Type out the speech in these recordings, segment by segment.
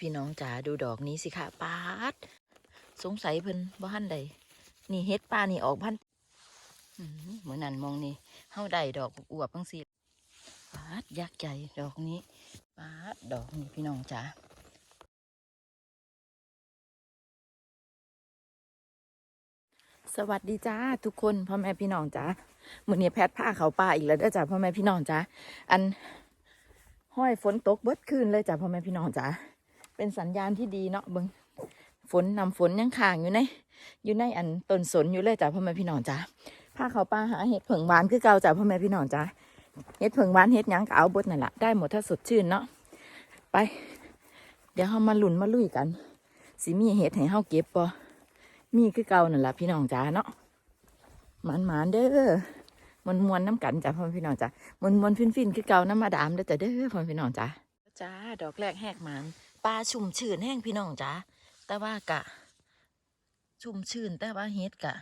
พี่น้องจ๋าดูดอกนี้สิค่ะปาด สงสัยเพิ่นบ่ทันใด นี่เฮ็ดป้านี่ออกพันเหมือนนั่นมองนี่เฮาได้ดอกอวบจังซี่ปาดยักษ์ใหญ่ดอกนี้ปาดดอกนี้พี่น้องจ๋าสวัสดีจ้าทุกคนพ่อแม่พี่น้องจ๋ามือนี้แพทย์พาเขาป่าอีกแล้วเด้อจ้าพ่อแม่พี่น้องจ๋าอันห้อยฝนตกเบิดคืนเลยจ้าพ่อแม่พี่น้องจ๋า เป็นสัญญาณที่ดีเนาะเบิงฝนนำฝนยังค้างอยู่ในอยู่ในอันต้นสนอยู่เลยจ้ะพ่อแม่พี่น้องจ้ะพาเขาป่าหาเห็ดเผิงหวานคือเก่าจ้ะพ่อแม่พี่น้องจ้ะเห็ดเผิงหวานเห็ดยังก็เอาบดนั่นแหละได้หมดถ้าสดชื่นเนาะไป เดี๋ยวเรามาหลุนมาลุยกันสิมีเห็ดให้เฮาเก็บปะมีคือเก่านั่นแหละพี่น้องจ้าเนาะหมานหมานเด้อมวนมวนน้ำกันจ้ะพ่อแม่พี่น้องจ้ะมวนมวนฟินฟินคือเก่าน้ำมาดามเด้อจ้ะเด้อพ่อแม่พี่น้องจ้ะจ้าดอกแรกแหกหมาน ปลาชุ่มชื่นแห้งพี่น้องจ้าแต่ว่ากะ ชุ่มชื่นแต่ว่าเฮ็ดกะ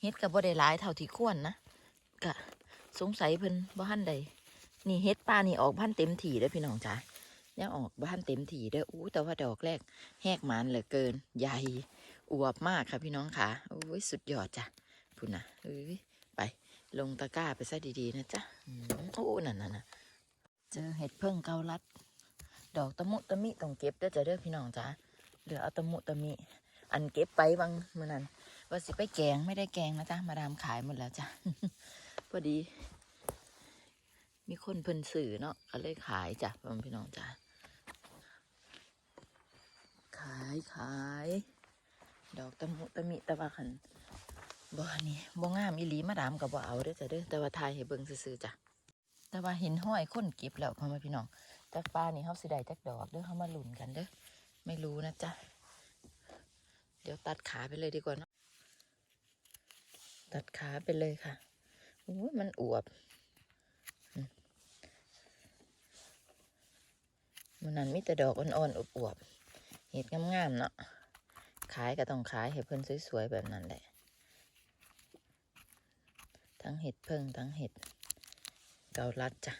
เฮ็ดกะบ่ได้หลายเท่าที่ควรนะกะสงสัยเพิ่นบ่ทันใดนี่เฮ็ดปลานี่ออกพันเต็มถี่เด้อพี่น้องจ๋ายังออกบ้านเต็มถี่เด้ออู้แต่ว่าดอกแรกแหกหมานเหลือเกิน ใหญ่อวบมากค่ะพี่น้องค่ะโอ้ยสุดยอดจ้ะพุ่นนะเอ้ยไปลงตะกร้าไปซะดีๆนะจ๊ะโอ้นั่นน่ะเจอเห็ดเพิ่งเกาลัด ดอกตะมุตะมิต้องเก็บเด้อจ้ะเด้อพี่น้องจ๋าเหลือเอาตะมุตะมิ อันเก็บไปบางเมื่อนั้นว่าสิไปแกงไม่ได้แกงนะจ๊ะมาดามขายหมดแล้วจ้ะพอดี มีคนเพิ่นสื่อเนาะก็เลยขายจ้ะพ่อพี่น้องจ้ะขายขาย ดอกตะมุตะมิต่ว่าคันบ่นี่บ่งามอีหลีมาดามกับบ่เอาเด้อจ้ะเด้อแต่ว่าทายให้เบิ่งซื่อๆจ้ะแต่ว่าเห็นห้อยคนเก็บแล้วพ่อแม่พี่น้อง จากป้านี่เฮาสิได้จักดอกเด้อเฮามาหลุนกันเด้อไม่รู้นะจ๊ะเดี๋ยวตัดขาไปเลยดีกว่านะตัดขาไปเลยค่ะโอ้ยมันอวบมันนั้นมีแต่ดอกอ่อนๆอวบๆเห็ดงามๆเนาะขายก็ต้องขายให้เพิ่นสวยๆแบบนั้นแหละ ทั้งเห็ดเพิ่งทั้งเห็ดเกาลัดจ้ะ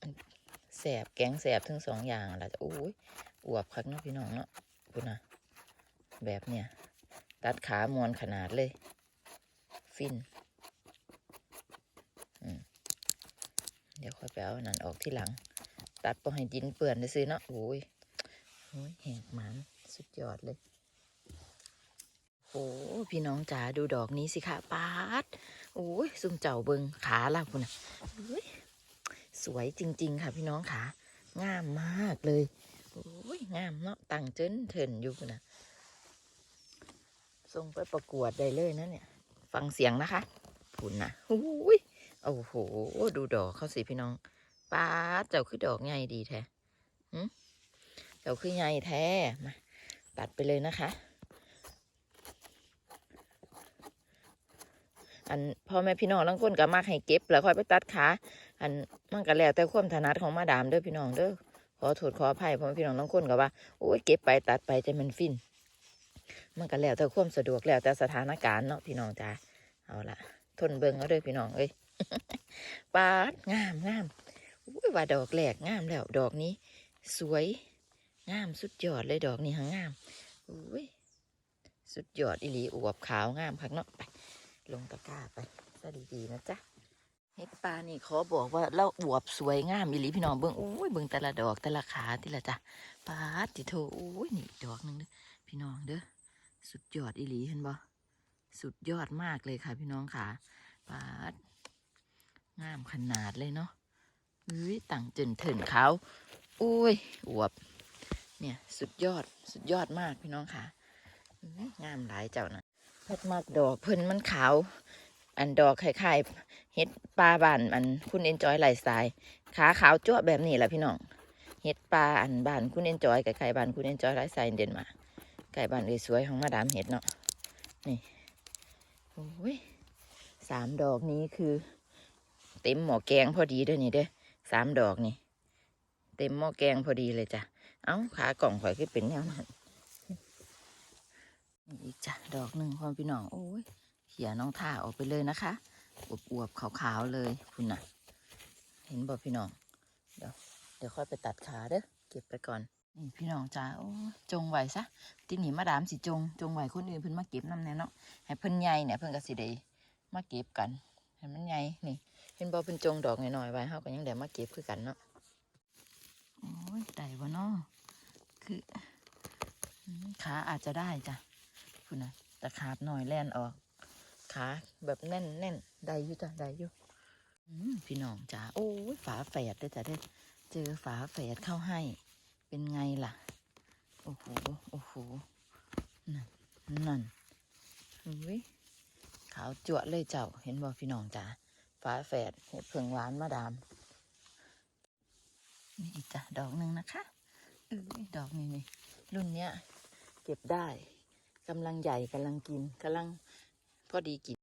มันแสบแกงแสบทั้งสองอย่างแหละจะโอ้ยอวบคักเนาะพี่น้องเนาะดูนะแบบเนี้ยตัดขามวนขนาดเลย ฟินเดี๋ยวค่อยไปเอานนั้นออกที่หลัง ตัดพอให้ดินเปื่อนได้ซื้อเนาะโอ้ยโอ้ยแหกหมันสุดยอดเลยโอ้พี่น้องจ๋าดูดอกนี้สิคะปาดโอ้ยซุ่มเจ้าเบิงขาล่ะคุณนะ สวยจริง ๆ ค่ะพี่น้องขางามมากเลยโอ้ยงามเนาะตั้งเจนเถินอยู่นะส่งไปประกวดได้เลยนะเนี่ย ฟังเสียงนะคะพุ่นนะโอ้ยโอ้โห ดูดอกเขาสิพี่น้องป้าเจ้าคือดอกใหญ่ดีแท้หึเจ้าคือใหญ่แท้มาตัดไปเลยนะคะ อันพ่อแม่พี่น้องทั้งคนก็มากให้เก็บแล้วค่อยไปตัดขา อันมันก็แล้วแต่ความถนัดของมาดามเด้อพี่น้องเด้อขอโทษขออภัยพ่อพี่น้องทั้งคนก็ว่าโอ้ยเก็บไปตัดไปจะมันฟิน มันก็แล้วแต่ความสะดวกแล้วแต่สถานการณ์เนาะพี่น้องจ้าเอาละทนเบิ่งเอาเด้อพี่น้องเอ้ยปาดงามงามอุ้ยว่าดอกแหลกงามแล้วดอกนี้ สวยงามสุดยอดเลยดอกนี้หางงามอุ้ยสุดยอดอีหลีอวบขาวงามพักเนาะไปลงตะกร้าไปซะดีๆนะจ๊ะ เฮ็ดปลานี่ขอบอกว่าเราอวบสวยงามอีหลีพี่น้องเบิ่งโอ้ยเบิ่งแต่ละดอกแต่ละขาที่ละจ้ะปาดติโถโอ้ยนี่ดอกหนึงเด้อพี่น้องเด้อสุดยอดอีหลีเห็นบ่สุดยอดมากเลยค่ะ พี่น้องขาปาดงามขนาดเลยเนาะเฮ้ยต่างจนเถินขาอุ้ยอวบ เนี่ยสุดยอดสุดยอดมากพี่น้องค่ะงามหลายเจ้านะเพิ่นมากดอกเพิ่นมันขาว อันดอกคล้ายๆเฮ็ดปลาบานอันคุณเอนจอยไหลสายขาขาวจั่วแบบนี้แหละพี่น้องเฮ็ดปลาอันบานคุณเอนจอยกับไก่บานคุณเอนจอยไหลสายเด่นมาไก่บานเอ้ยสวยของมาดามเฮ็ดเนาะนี่โอ้ยสามดอกนี้คือ เต็มหม้อแกงพอดีเด้อนี่เด้อสามดอกนี่ เต็มหม้อแกงพอดีเลยจ้ะเอ้าขากล่องข่อยคือเป็นแนวนั้นอีกจ้ะดอกหนึ่งพ่อพี่น้องโอ้ย เขี่ยน้องท่าออกไปเลยนะคะอวบๆขาวๆเลยคุณน่ะ เห็นบ่พี่น้อง เดี๋ยวแดี๋ยวค่อยไปตัดขาเด้อเก็บไปก่อนนี่พี่น้องจ้าโอ้จงไหวซะที่นี่มาดามสิจง จงไหวคนอื่นเพิ่นมาเก็บน้ำแน่เนาะให้เพิ่นใหญ่เนี่ยเพิ่นก็สิได้มาเก็บกันให้มันใหญ่นี่ เห็นบ่เพิ่นจงดอกหน่อยๆไว้เฮาก็ยังได้มาเก็บคือกันเนาะโอ้ยได้บ่เนาะคือขาอาจจะได้จ้ะคุณนะแต่ขาบหน่อยแล่นออก ขาแบบแน่นแน่นได้อยู่จ้ะได้อยู่พี่น้องจ้าโอ้ยฝาแฝดได้จ้ะได้เจอฝาแฝดเข้าให้ เป็นไงล่ะ โอ้โหโอ้โหนั่นนั่นอุ้ยขาวจวะเลยเจ้า เห็นบ่พี่น้องจ้าฝาแฝดเห็ดเผืองหวานมาดามนี่อีกจ้ะดอกหนึ่งนะคะเอ้ยดอกนี้นี่รุ่นเนี้ย เก็บได้กำลังใหญ่กำลังกินกำลัง อดีกิน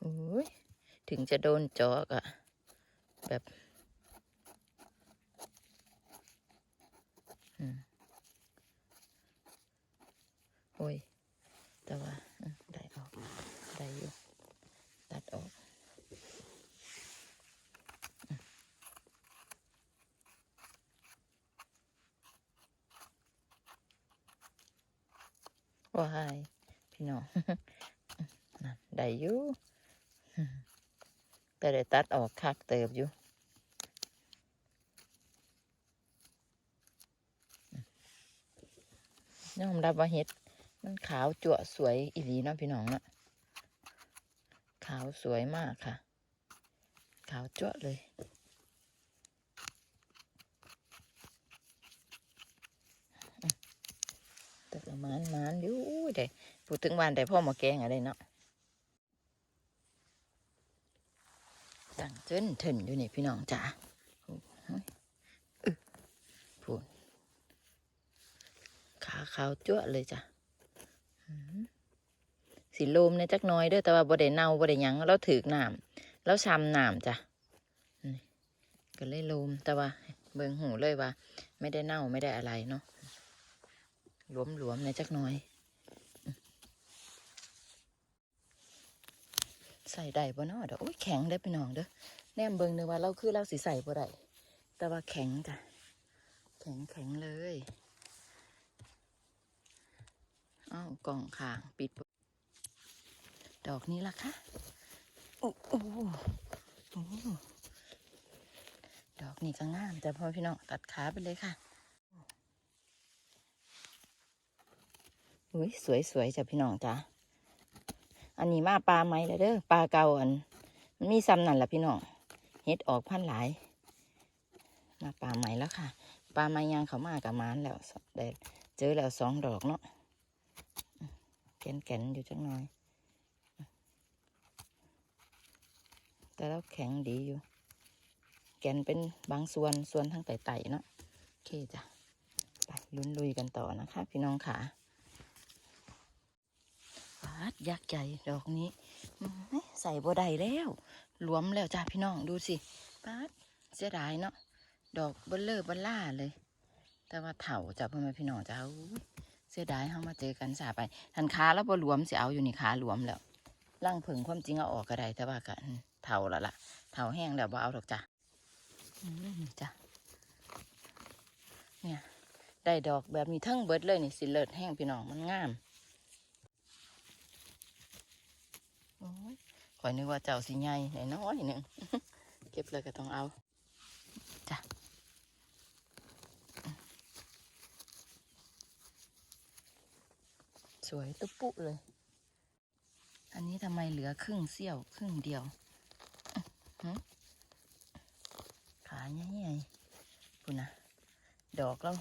โอ้ยถึงจะโดนจอกอะแบบอืมโอ้ย แต่ว่าอืมได้ออก ได้อยู่ ตัดออกอืม ว้ายพี่น้องนั่นได้อยู่แต่ได้ตัดออกคักเติบอยู่ยอมรับว่าเห็ด มันขาวจั่วสวยอีหลีเนาะพี่น้องเนาะขาวสวยมากค่ะ ขาวจั่วเลยอืมแต่ละ มานมานอยู่ได้พูดถึงวันแต่พ่อมาแกงอะไรเนาะตั้งเจนถินอยู่นี่พี่น้องจ๋าพูดขาขาวจั่วเลยจ้ะสีลมในจักน้อยเด้อแต่ว่าบ่ได้เน่าบ่ได้ยังเราถือกน้ำแล้วช้ำน้ำจ้ะก็เลยลมแต่ว่าเบิ่งหูเลยว่า ไม่ได้เน่าไม่ได้อะไรเนาะ หลวมๆในจักหน้อย ใส่ได้บ่เนาะเด้อโอ้ยแข็งได้พี่น้องเด้อแนมเบิงเด้อว่าเราคือเราสิใส่บ่ได้แต่ว่าแข็งจ้ะแข็งแข็งเลยอ้าวกล่องขางปิด ดอกนี้ล่ะคะโอ้โอ้ดอกนี้ก็งามแต่พอพี่น้องตัดขาไปเลยค่ะ อุ้ยสวยสวยจ้ะพี่น้องจ้ะอันนี้มาปลาไหมเลยเด้อปลาเก่าอันมันมีซ้ำนั่นแหละพี่น้องเฮ็ดออกพันหลาย มาปลาไหมแล้วค่ะปลาไม้ยางเขามากับมานแล้วได้เจอแล้วสองดอกเนาะแก่นแก่นๆอยู่จังหน่อย แต่แล้วแข็งดีอยู่ แกนเป็นบางส่วนส่วนทั้งไต่ๆเนาะโอเคจ้ะไปลุ้นลุยกันต่อนะคะ พี่น้องขา ดยักษ์ใหญ่ดอกนี้ใส่บัวใดแล้วหลวมแล้วจ้าพี่น้องดูสิปาดเสียดายเนาะดอกเบลเลอร์เบลล่าเลย แต่ว่าเถาจ้ะพ่อแม่พี่น้องจ้าเสียดายเขามาเจอกันสาไปทันขาแล้วบ่หลวมเสิเอาอยู่นี่ขาหลวมแล้วร่างผึ่งความจริงเอาออกก็ได้แต่ว่ากันเท่าละล่ะเท่าแห้งแล้วบ่เอาดอกจ้ะอืมจ้ะเนี่ยได้ดอกแบบนี้ทั้งเบิดเลยนี่สิเลิศแห้งพี่น้องมันงามโอ้ย คอยนึกว่าเจ้าสิใหญ่น้อยหนึ่งเก็บเลยก็ต้องเอาจ้ะสวยตุ๊ปุ๊เลย อันนี้ทำไมเหลือครึ่งเสี้ยวครึ่งเดียวขาใหญ่ๆปุ่นนะดอกแล้ว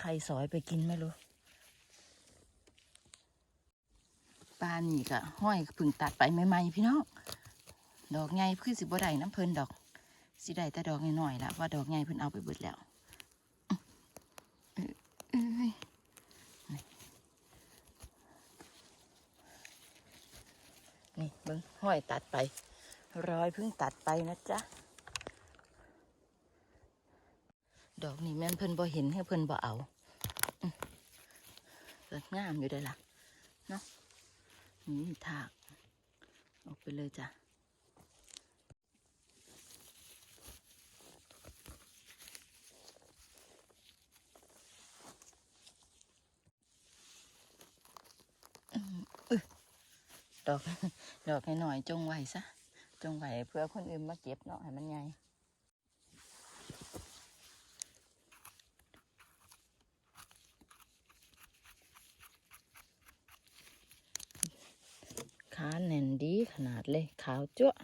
ใครสอยไปกินไม่รู้ ปลานี่ก็ห้อยพึ่งตัดไปใหม่ๆพี่น้องดอกใหญ่คือสิบ่ได้น้ำเพลินดอกสิได้แต่ดอกน้อยๆละว่าดอกใหญ่เพิ่นเอาไปเบิดแล้วนี่เบิ่งห้อยตัดไป รอยเพิ่งตัดไปนะจ๊ะ ดอกนี้แม่นเพิ่นบ่เห็นให้เพิ่นบ่เอางามอยู่ได้ล่ะเนาะ นี่ถาก ออกไปเลยจ้ะอืมอึดอก ดอกหน่อยจงไว้ซะ จงไว้เพื่อคนอื่นมาเก็บเนาะให้มันใหญ่ แน่นดีขนาดเลยขาวจ้วะ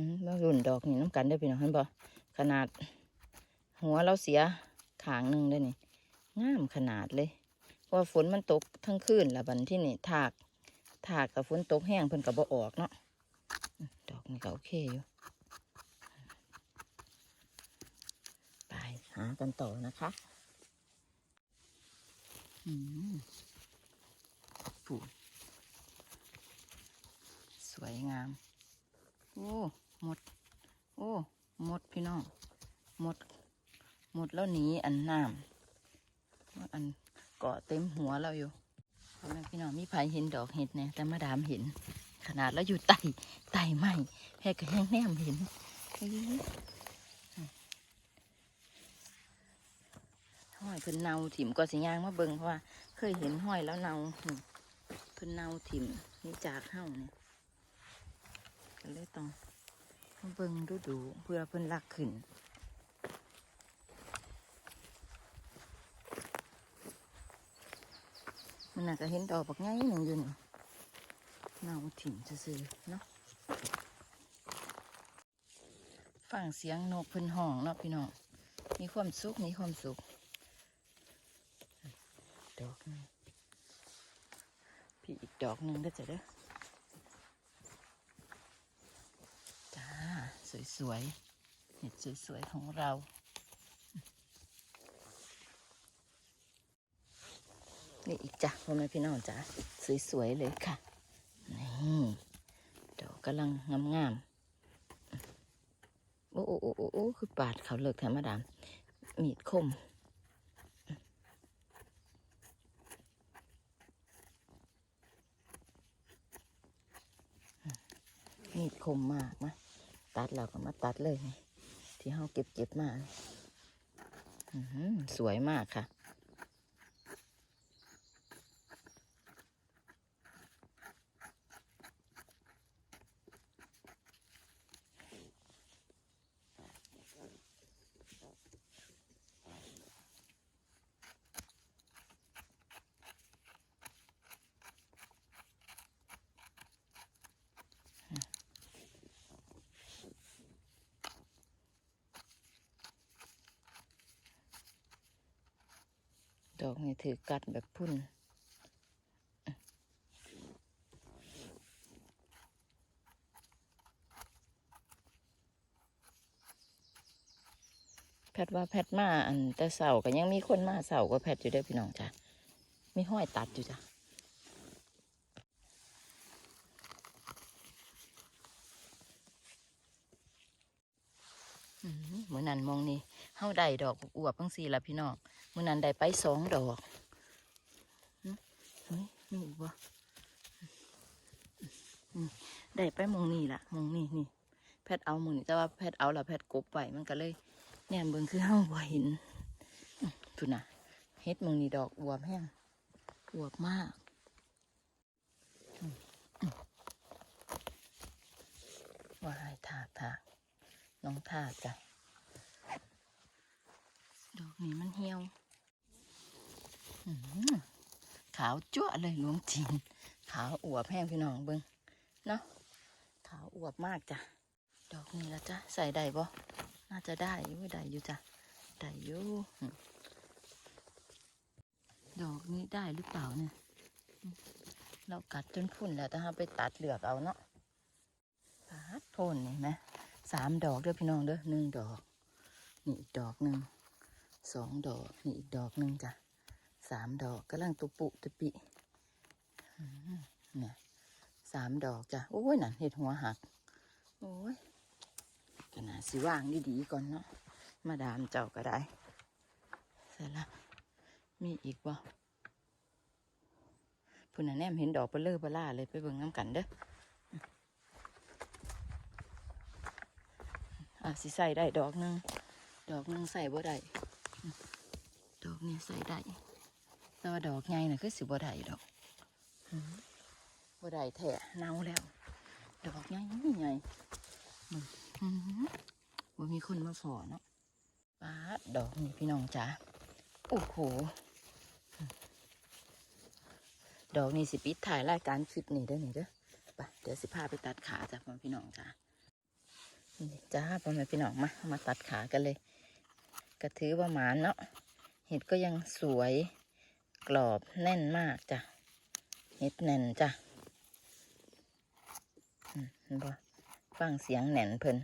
มมารุ่นดอกนี่น้ำกันได้พี่น้องเห็นบ่ขนาด หัวเราเสียขางหนึ่งได้นี่งามขนาดเลยพราะว่าฝนมันตกทั้งคืนล้วบัดที่นี่ถากถากกับฝนตกแห้งเพิ่นก็บ่ออกเนาะดอกนี่ก็โอเคอยู่ไปหากันต่อนะคะอืมสวยงาม โอ้ หมด โอ้ หมดพี่น้อง หมด หมดแล้วหนีอันน้ำอันเกาะเต็มหัวเราอยู่แม่พี่น้องมีไผเห็นดอกเห็ดเนี่ยแต่มาดามเห็น ขนาดแล้วอยู่ไต่ไต่ไม้แพ่ก็แห้งแนมเห็นห้อยเพิ่นเนาถิ่มก็สิย่างมาเบิ่งเพราะว่า เคยเห็นห้อยแล้วเนาเพิ่นเนาถิ่มนี่จากเฮ้าเนี่ยก็เลยต้อง เบิ่งดูดูเพื่อเพิ่นลักขึ้นมันน่าจะเห็นดอกบักไงหนึ่งอยู่นี่เนาถิ่มซื่อเนาะฟังเสียงนกเพิ่นห้องเนาะพี่น้องมีความสุขมีความสุขดอกนึงพี่อีกดอกหนึ่งได้จะเด้อจ้า สวยๆ เห็ดสวยๆ ของเรา นี่อีกจ้ะพ่อแม่พี่น้องจ้ะสวยๆ เลยค่ะ นี่ดอกกำลังงามๆ โอ้โอ้โอ้โอ้โอ้คือปาดเขาเลิกแถมมดามมีดคมมีดคมมากนะ ตัดเราก็มาตัดเลย ที่เขาเก็บเก็บมาสวยมากค่ะ ดอกนี่ถือกัดแบบพุ่นแพทว่าแพทมาอันแต่เสาก็ยังมีคนมาเสาก็แพทอยู่ด้อพี่น้องจ้ะมีห้อยตัดอยู่จ้ะ อื้อหือมื่อนั้นมองนี่เฮาได้ดอกอวบๆจังสี่ละพี่น้องมื่อนั้นได้ไปสองดอกหึเฮ้ยมีอีกบ่ได้ไปมองนี่ละมองนี่นี่แพทย์เอามองนี่แต่ว่าแพทย์เอาล้วแพทย์กบไว้มันก็เลยแนมเบิ่งคือเฮาบ่เห็นทุน่ะเฮ็ดมองนี่ดอกอวบแห้งอวบมากอืมอืมว้ายถากถากน้องถากจ้ะ นี้มันเหี่ยว ขาวจั่วะเลยหลวงจีนขาวอวบแห้งพี่น้องเบิ้งเนาะขาวอวบมากจ้ะ ดอกนี้ละจ้ะ ใส่ได้บ่น่าจะได้อยู่ได้อยู่จ้ะ ได้อยู่ดอกนี้ได้หรือเปล่าเนี่ยเรากัดจนพุ่นแล้วแต่ถ้าไปตัดเหลือกเอาเนาะตัดพ่นนี่ไหมสามดอกเด้อพี่น้องเด้อหนึ่งดอก นี่ดอกหนึ่ง สองดอกนี่อีกดอกหนึ่งจ้ะสามดอกกำลังตุปุตุปิเนี่ยสามดอกจ้ะโอ้ยนั่นเห็ดหัวหัก โอ้ยขนาดสิว่างดีๆก่อนเนาะมาดามเจ้าก็ได้เสร็จละมีอีกบ่พุ่นน่ะแนมเห็นดอกเปลือเปล่าเลยไปเบิ่งน้ำกันเด้ออะสิใส่ได้ดอกหนึง ดอกหนึงใส่บ่ได้ ดอกนี้ใส่ได้แต่ว่าดอกใหญ่น่ะคือสิบ่ได้ดอกอืมบ่ได้แท้เน่าแล้ว ดอกใหญ่ใหญ่อืมอืมบ่มีคนมาฝอเนาะป้าดดอกนี่พี่น้องจ๋าโอ้โหอืมดอกนี่สิปิดถ่ายรายการคลิปนี่เด้อนี่เด้อไปเดี๋ยวสิพาไปตัดขาจ้ะพ่อพี่น้องจ้านี่จ้าพ่อแม่พี่น้องมามาตัดขากันเลย ก็ถือว่าหมานเนาะเห็ดก็ยังสวยกรอบแน่นมากจ้ะเห็ดแน่นจ้ะอืมเห็นบ่ฟังเสียงแน่นเพิ่น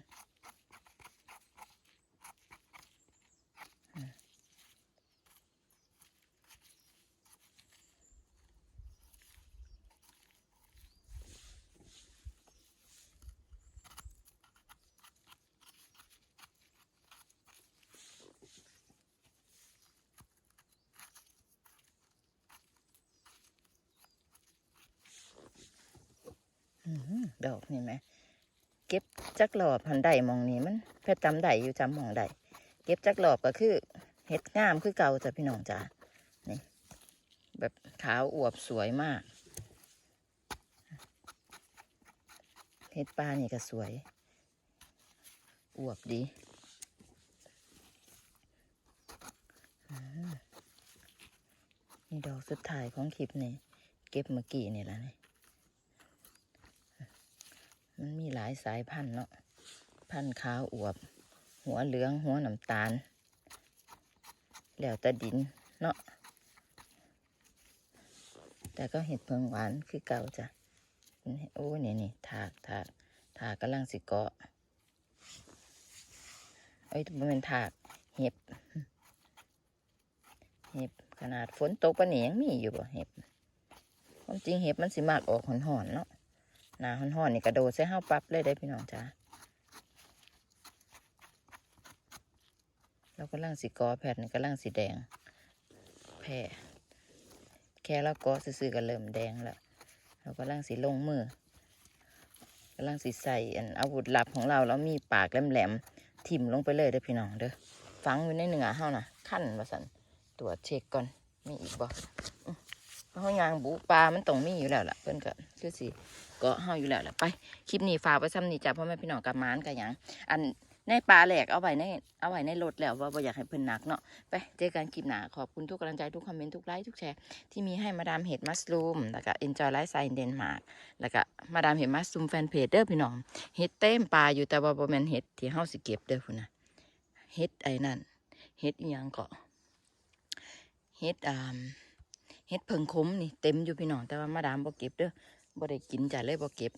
ดอกนี่ไหมเก็บจักหลอบหันใดมองนี้มันแพทย์จำได้อยู่จำมองใดเก็บจักหลอบก็คือเห็ดงามคือเก่าจ้ะพี่น้องจ้านี่แบบขาวอวบสวยมากเห็ดปลานี่ก็สวย อวบดีนี่ดอกสุดท้ายของคลิปนี่เก็บเมื่อกี้นี่แหละนี่ มันมีหลายสายพันธุ์เนาะ พันธุ์ขาวอวบ หัวเหลือง หัวน้ำตาล แล้วต่ดินเนาะ แต่ก็เห็ดเพิงหวานคือเก่าจ้ะ โอ้เนี่ยนี่ถากถากถากกำลังสิเกาะเอ้ยมันเป็นถากเห็บ เห็บขนาดฝนตกปะเนี่ยยังมีอยู่บ่เห็บ ความจริงเห็บมันสิมากออกหอนๆเนาะ หนาห่อนๆนี่กระโดดใส่ห้าปั๊บเลยได้พี่น้องจ้าเรากำลังสีกอแผ่นนี่กำลังสีแดง แผ่แค่เรากอซื้อๆก็เริ่มแดงแล้วเรากำลังสีลงมือกำลังสีใส่อันอาวุธลับของเราแล้วมีปากแหลมๆทิ่มลงไปเลยเด้อพี่น้องเด้อฝังอยู่ในเนื้อเฮานะขั้นว่าสันตรวจเช็คก่อนมีอีกบ่อื้อ เพรายางบูปลามันต้องมีอยู่แล้วล่ะเพิ่อนก็คือสิก็เฮาอยู่แล้วแหละไปคลิปนี้ฝากไว้ซ้ำนี่จ้ะพ่อแม่พี่น้องกับมานกับยังอันในปลาแหลกเอาไว้ในเอาไว้ในรถแล้วว่าบ่อยากให้เพิ่นหนักเนาะไปเจอกันคลิปหน้าขอบคุณทุกกำลังใจทุกคอมเมนต์ทุกไลค์ทุกแชร์ที่มีให้มาดามเห็ดมัสลูมแล้วก็ enjoy life style in Denmark แล้วก็มาดามเห็ดมัสลูมแฟนเพจเด้อพี่น้องเห็ดเต็มปลาอยู่แต่ว่าบ่แม่นเห็ดที่เฮาสิเก็บเด้อพุ่นน่ะเห็ดไอ้นั่นเห็ดอีหยังก็เห็ดอ่า เฮ็ดเพิงคมนี่เต็มอยู่พี่น้องแต่ว่ามาดามบ่เก็บเด้อบ่ได้กินจ้ะเลยบ่เก็บ